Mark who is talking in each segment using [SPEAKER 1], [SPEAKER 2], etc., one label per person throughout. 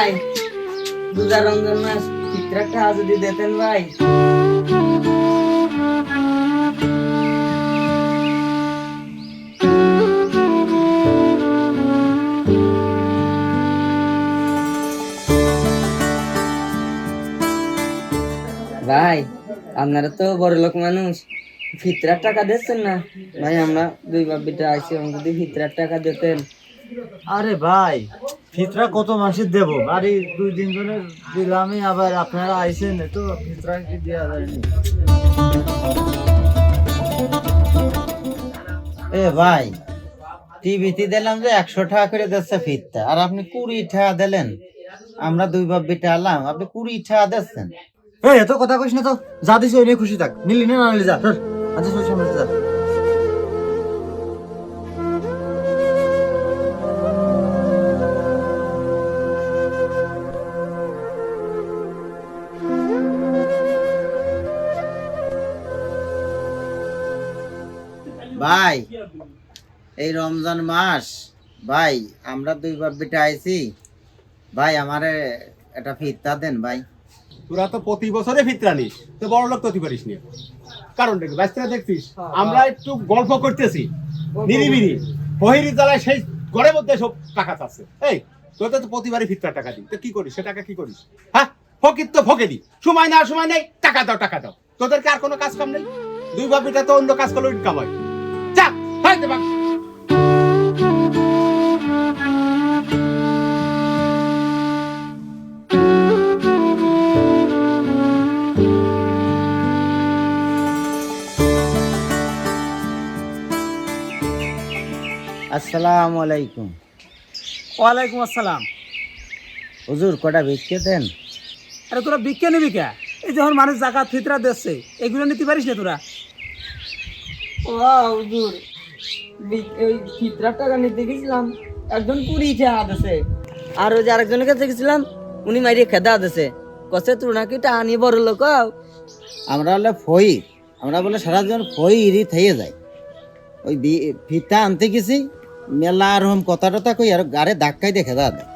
[SPEAKER 1] ভাই। রোজা রমজান মাস টাকা যদি দিতেন ভাই। ভাই, আপনারা তো বড় লোক মানুষ। ফিতরার টাকা দিচ্ছেন না? ভাই, আমরা দুই বাপিটা আইসি আমাকে যদি ফিতরার টাকা দিতেন।
[SPEAKER 2] আরে ভাই ফিতরা কত মাসের দেবো? বাড়ি দুই দিন ধরে দিলামই, আবার আপনারা আইসেন তো ফিতরা কি দেওয়া যায়নি
[SPEAKER 3] এ ভাই, টিভিতে দিলাম যে একশো টাকা করে দিচ্ছে ফিরতে আর আপনি কুড়ি টাকা দিলেন। আমরা দুই বাপ বেটা আলাম আপনি কুড়ি টাকা দিচ্ছেন।
[SPEAKER 2] এই, এত কথা কইস না তো, যা দিছি ওই নিয়ে খুশি থাক। নিলি না নিলি, যা আচ্ছা সামনে যা।
[SPEAKER 3] ভাই এই রমজান মাস ভাই আমরা দুই বাপ বেটা আইছি। ভাই আমারে একটা ফিরতা দেন ভাই।
[SPEAKER 4] তোরা তো প্রতি বছরে ফিতরা নিস তো বড় লোক তৈরি পারিস নি। কারণ দেখ বাচ্চারা দেখছিস আমরা একটু গল্প করতেছি নিরিবিরি বহিরি জ্বালায় সেই ঘরের মধ্যে সব টাকা চাচ্ছে। এই তোদের তো প্রতিবারই ফিতরা টাকা দিই তো কি করিস সে টাকা কি করিস? হ্যাঁ ফকির তো ফকে দি। সময় না সময় নেই টাকা দাও টাকা দাও। তোদেরকে আর কোনো কাজ কাম নেই? দুই বাপিটা তো অন্য কাজ করলে ইনকাম হয় দে
[SPEAKER 3] আসসালামু আলাইকুম।
[SPEAKER 5] ওয়ালাইকুম আসসালাম।
[SPEAKER 3] হুজুর কটা ভিক্ষে দেন?
[SPEAKER 5] আরে তোরা বিজ্ঞা নিবি কে? এই যখন মানুষ জাকাত ফিতরা দিচ্ছে এগুলো নিতে পারিস না তোরা?
[SPEAKER 1] ও হুজুর। ওই ফিতরার টাকা নিতে গেছিলাম। একজন কুড়ি টাকা দিছে আর ওই যে আরেকজনের কাছে গেছিলাম উনি মাইরে খেদা দিছে কসে তোর নাকি টাকা নিয়ে বড় লোক
[SPEAKER 3] আমরা হলে ফই আমরা বলে সারা জীবন ফই ইরি থেকে যায় ওই ফিতা আনতে গেছি মেলা আর হম কথা টথা কই আর গাড়ে ধাক্কাই দেখে দা। দেয়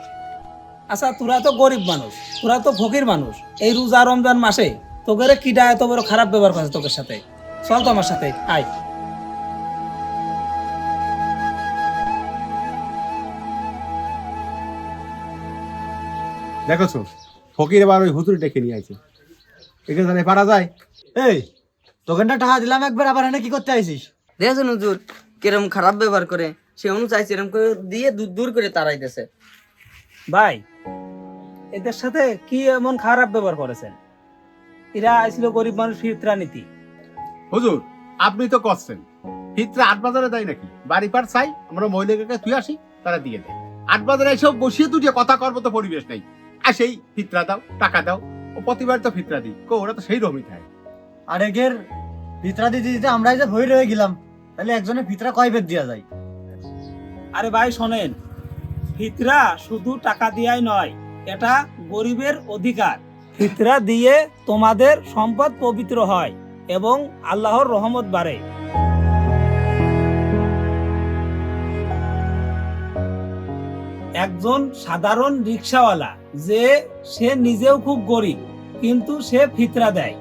[SPEAKER 5] আচ্ছা তোরা তো গরিব মানুষ তোরা তো ফকির মানুষ। এই রোজা রমজান মাসে তোকে কিডা এত বড় খারাপ ব্যবহার করছে তোদের সাথে? চল তো আমার সাথে আয়।
[SPEAKER 4] দেখছ ফকির এবার ওই হুতুরি ডেকে নিয়ে আইছে। এখানে জানে পারা যায়।
[SPEAKER 2] এই তোকেনটা টাকা দিলাম একবার আবার এনে কি করতে আইছিস?
[SPEAKER 1] দেখেছেন হুজুর কিরম খারাপ ব্যবহার করে সে অনুযায়ী এরকম করে দিয়ে দূর দূর করে তাড়াইতেছে
[SPEAKER 5] ভাই এদের সাথে কি এমন খারাপ ব্যবহার করেছেন? এরা আসছিল গরিব মানুষ ফিতরা নীতি।
[SPEAKER 4] হুজুর আপনি তো করছেন। ফিতরা আট বাজারে দেয় নাকি? বাড়ি পার চাই আমরা মহিলাকে তুই আসি তারা দিয়ে দেয়। আট বাজারে এসব বসিয়ে তুই কথা করব তো পরিবেশ নেই। আর সেই ফিতরা দাও টাকা দাও ও প্রতিবার তো ফিতরা দিই। কো ওরা তো সেই রকমই থাকে
[SPEAKER 2] আর এগের ফিতরা দিতে দিতে আমরাই যে ভয় রয়ে গেলাম তাহলে একজনের ফিতরা কয় বেদ দেওয়া যায়?
[SPEAKER 5] আরে ভাই শোনেন। ফিতরা শুধু টাকা দিয়াই নয় এটা গরিবের অধিকার। ফিতরা দিয়ে তোমাদের সম্পদ পবিত্র হয় এবং আল্লাহর রহমত বাড়ে। একজন সাধারণ রিক্সাওয়ালা যে সে নিজেও খুব গরিব, কিন্তু সে ফিতরা দেয়।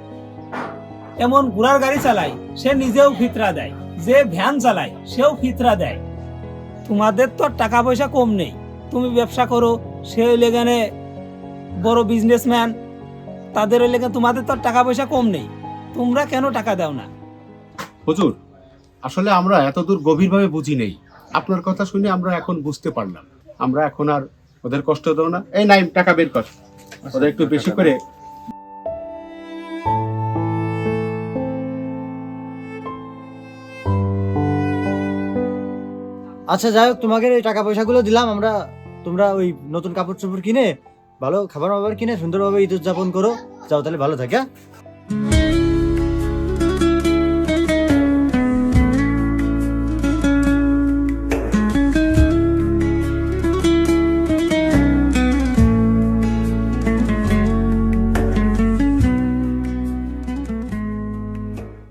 [SPEAKER 5] এমন ঘোড়ার গাড়ি চালায়, সে নিজেও ফিতরা দেয়। যে ভ্যান চালায়, সেও ফিতরা দেয়। তোমাদের তো টাকা পয়সা কম নেই। তুমি ব্যবসা করো, সে হইলে গেনে বড় বিজনেসম্যান তাদের হইলে তোমাদের তো টাকা পয়সা কম নেই। তোমরা কেন টাকা দাও না?
[SPEAKER 4] হুজুর, আসলে আমরা এতদূর গভীরভাবে বুঝি নেই। আপনার কথা শুনে আমরা এখন বুঝতে পারলাম। আমরা এখন আর ওদের কষ্ট দেবো না। এই নাই টাকা বের কর। ওদের একটু বেশি করে।
[SPEAKER 2] আচ্ছা যাই হোক, তোমাকে এই টাকা পয়সাগুলো দিলাম। আমরা, তোমরা ওই নতুন কাপড় চোপড় কিনে, ভালো খাবার দাবার কিনে, সুন্দরভাবে ঈদ উদযাপন করো। যাও তাহলে, ভালো থাকে হ্যাঁ?